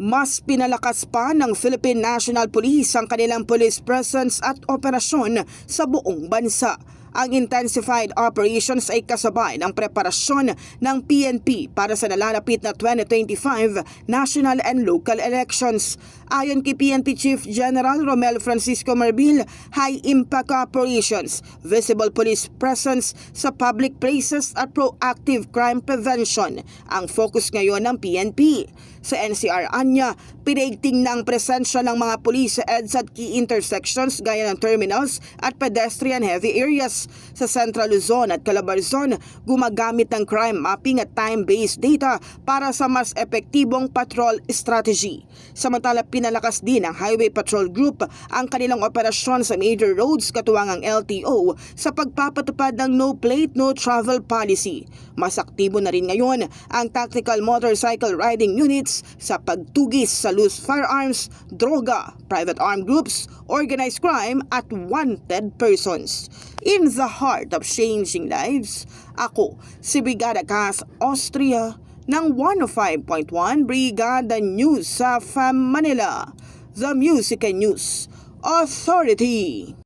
Mas pinalakas pa ng Philippine National Police ang kanilang police presence at operasyon sa buong bansa. Ang intensified operations ay kasabay ng preparasyon ng PNP para sa nalalapit na 2025 national and local elections. Ayon kay PNP Chief General Romel Francisco Marbil, high-impact operations, visible police presence sa public places at proactive crime prevention ang focus ngayon ng PNP. Sa NCR Anya, pinaigting ng presensya ng mga pulis sa EDSA at key intersections gaya ng terminals at pedestrian heavy areas. Sa Central Luzon at Calabarzon, gumagamit ng crime mapping at time-based data para sa mas epektibong patrol strategy. Samantala, pinalakas din ng Highway Patrol Group ang kanilang operasyon sa major roads katuwang ang LTO sa pagpapatupad ng no plate, no travel policy. Mas aktibo na rin ngayon ang Tactical Motorcycle Riding Units sa pagtugis sa loose firearms, droga, private armed groups, organized crime at wanted persons. In the heart of changing lives, ako si Brigada Cas Austria ng 105.1 Brigada News sa FAM Manila, The Music and News Authority.